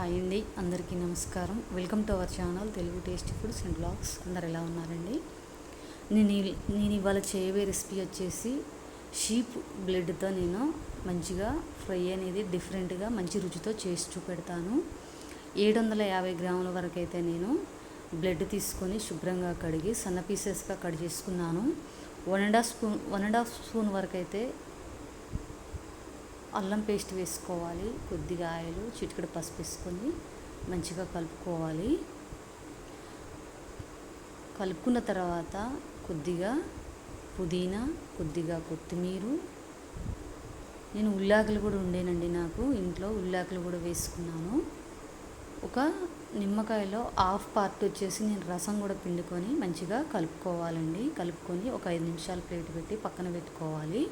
Hi అండి. అందరికీ నమస్కారం. Welcome to our channel Telugu tasty foods and blogs. అందరు ఎలా ఉన్నారండి? నేను నేను ఇవాళ చేయబోయే రెసిపీ వచ్చేసి షీప్ బ్లడ్తో నేను మంచిగా ఫ్రై అనేది డిఫరెంట్గా మంచి రుచితో చేసి చూపెడతాను. ఏడు వందల యాభై గ్రాముల వరకు అయితే నేను బ్లడ్ తీసుకొని శుభ్రంగా కడిగి సన్న పీసెస్గా కట్ చేసుకున్నాను. One and half spoon one and half spoon వరకు అయితే అల్లం పేస్ట్ వేసుకోవాలి కొద్దిగా ఆయిల్ చిటికెడు పసుపు వేసుకొని మంచిగా కలుపుకోవాలి. కలుపుకున్న తర్వాత కొద్దిగా పుదీనా కొద్దిగా కొత్తిమీర. నేను ఉల్లాకులు కూడా ఉండేనండి నాకు ఇంట్లో ఉల్లాకులు కూడా వేసుకున్నాను. ఒక నిమ్మకాయలో హాఫ్ పార్ట్ వచ్చేసి నేను రసం కూడా పిండుకొని మంచిగా కలుపుకోవాలండి. కలుపుకొని ఒక ఐదు నిమిషాలు ప్లేట్ పెట్టి పక్కన పెట్టుకోవాలి.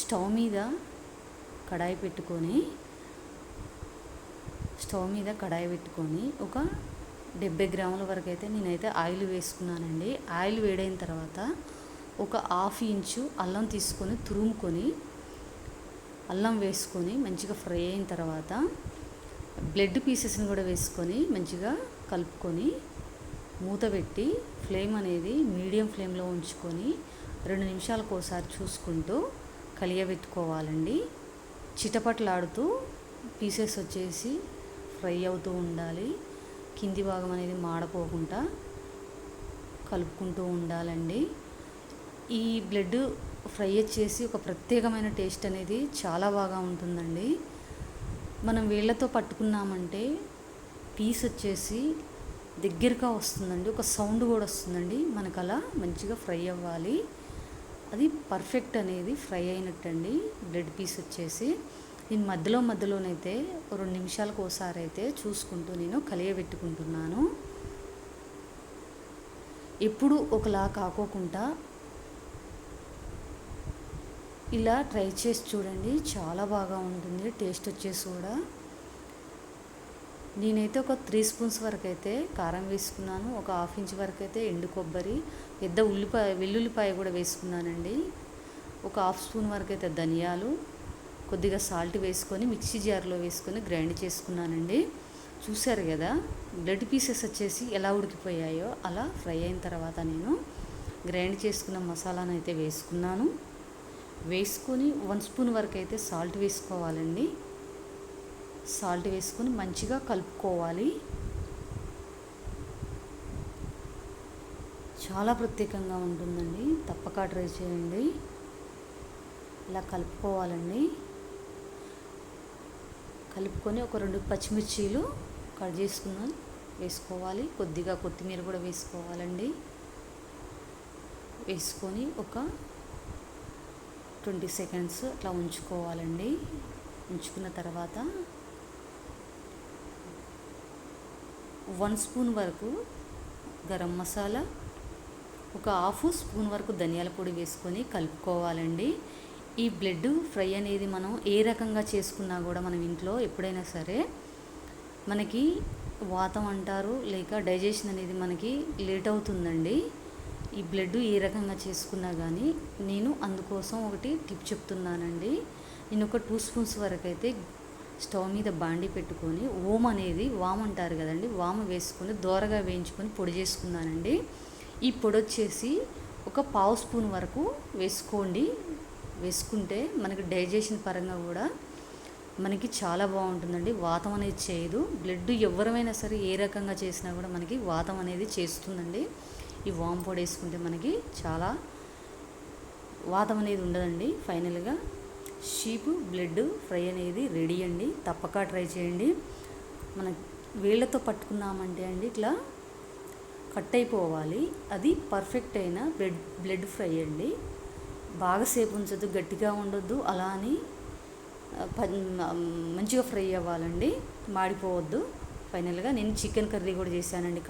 స్టవ్ మీద కడాయి పెట్టుకొని స్టవ్ మీద కడాయి పెట్టుకొని ఒక డెబ్బై గ్రాముల వరకు అయితే నేనైతే ఆయిల్ వేసుకున్నానండి. ఆయిల్ వేడైన తర్వాత ఒక హాఫ్ ఇంచు అల్లం తీసుకొని తురుముకొని అల్లం వేసుకొని మంచిగా ఫ్రై అయిన తర్వాత బ్లడ్ పీసెస్ని కూడా వేసుకొని మంచిగా కలుపుకొని మూత పెట్టి ఫ్లేమ్ అనేది మీడియం ఫ్లేమ్లో ఉంచుకొని రెండు నిమిషాలకు ఒకసారి చూసుకుంటూ కలియబెట్టుకోవాలండి. చిటపట్లాడుతూ పీసెస్ వచ్చేసి ఫ్రై అవుతూ ఉండాలి. కింది భాగం అనేది మాడపోకుండా కలుపుకుంటూ ఉండాలండి. ఈ బ్లడ్ ఫ్రై వచ్చేసి ఒక ప్రత్యేకమైన టేస్ట్ అనేది చాలా బాగా ఉంటుందండి. మనం వీళ్ళతో పట్టుకున్నామంటే పీస్ వచ్చేసి దగ్గరగా వస్తుందండి. ఒక సౌండ్ కూడా వస్తుందండి. మనకు అలా మంచిగా ఫ్రై అవ్వాలి. అది పర్ఫెక్ట్ అనేది ఫ్రై అయినట్టండి. బ్రెడ్ పీస్ వచ్చేసి నేను మధ్యలో మధ్యలోనైతే రెండు నిమిషాలకు ఒకసారి అయితే చూసుకుంటూ నేను కలియబెట్టుకుంటున్నాను. ఎప్పుడు ఒకలా కాకోకుండా ఇలా ట్రై చేసి చూడండి. చాలా బాగా ఉంటుంది. టేస్ట్ వచ్చేసి కూడా. నేనైతే ఒక త్రీ స్పూన్స్ వరకు అయితే కారం వేసుకున్నాను ఒక హాఫ్ ఇంచ్ వరకు అయితే ఎండు కొబ్బరి పెద్ద ఉల్లిపాయ వెల్లుల్లిపాయ కూడా వేసుకున్నానండి. ఒక హాఫ్ స్పూన్ వరకు అయితే ధనియాలు కొద్దిగా సాల్ట్ వేసుకొని మిక్సీ జార్లో వేసుకొని గ్రైండ్ చేసుకున్నానండి. చూశారు కదా బ్లడ్ పీసెస్ వచ్చేసి ఎలా ఉడికిపోయాయో అలా ఫ్రై అయిన తర్వాత నేను గ్రైండ్ చేసుకున్న మసాలాను అయితే వేసుకున్నాను. వేసుకొని వన్ స్పూన్ వరకు అయితే సాల్ట్ వేసుకోవాలండి. సాల్ట్ వేసుకొని మంచిగా కలుపుకోవాలి. చాలా ప్రత్యేకంగా ఉంటుందండి. తప్పక ట్రై చేయండి. ఇలా కలుపుకోవాలండి. కలుపుకొని ఒక రెండు పచ్చిమిర్చీలు కట్ చేసుకున్నాం. వేసుకోవాలి. కొద్దిగా కొత్తిమీర కూడా వేసుకోవాలండి. వేసుకొని ఒక ట్వంటీ సెకండ్స్ అట్లా ఉంచుకోవాలండి. ఉంచుకున్న తర్వాత వన్ స్పూన్ వరకు గరం మసాలా ఒక హాఫ్ స్పూన్ వరకు ధనియాల పొడి వేసుకొని కలుపుకోవాలండి. ఈ బ్లడ్ ఫ్రై అనేది మనం ఏ రకంగా చేసుకున్నా కూడా మనం ఇంట్లో ఎప్పుడైనా సరే మనకి వాతం అంటారు లేక డైజెషన్ అనేది మనకి లేట్ అవుతుందండి. ఈ బ్లడ్ ఏ రకంగా చేసుకున్నా కానీ నేను అందుకోసం ఒకటి టిప్ చెప్తున్నానండి. నేను ఒక టూ స్పూన్స్ వరకు అయితే స్టవ్ మీద బాండి పెట్టుకొని ఓం అనేది వామ్ అంటారు కదండి వామ వేసుకొని దోరగా వేయించుకొని పొడి చేసుకున్నానండి ఈ పొడి వచ్చేసి ఒక పావు స్పూన్ వరకు వేసుకోండి. వేసుకుంటే మనకి డైజెషన్ పరంగా కూడా మనకి చాలా బాగుంటుందండి. వాతం అనేది చేయదు. బ్లడ్ ఎవరమైనా సరే ఏ రకంగా చేసినా కూడా మనకి వాతం అనేది చేస్తుందండి. ఈ వామ్ పొడి వేసుకుంటే మనకి చాలా వాతం అనేది ఉండదండి. ఫైనల్గా షీప్ బ్లడ్ ఫ్రై అనేది రెడీ అండి. తప్పక ట్రై చేయండి. మన వేళ్ళతో పట్టుకున్నామంటే అండి ఇట్లా కట్ అయిపోవాలి. అది పర్ఫెక్ట్ అయిన బ్లడ్ బ్లడ్ ఫ్రై అండి. బాగా సేపు ఉంచదు గట్టిగా ఉండొద్దు. అలా అని మంచిగా ఫ్రై అవ్వాలండి. మాడిపోవద్దు. ఫైనల్గా నేను చికెన్ కర్రీ కూడా చేశానండి.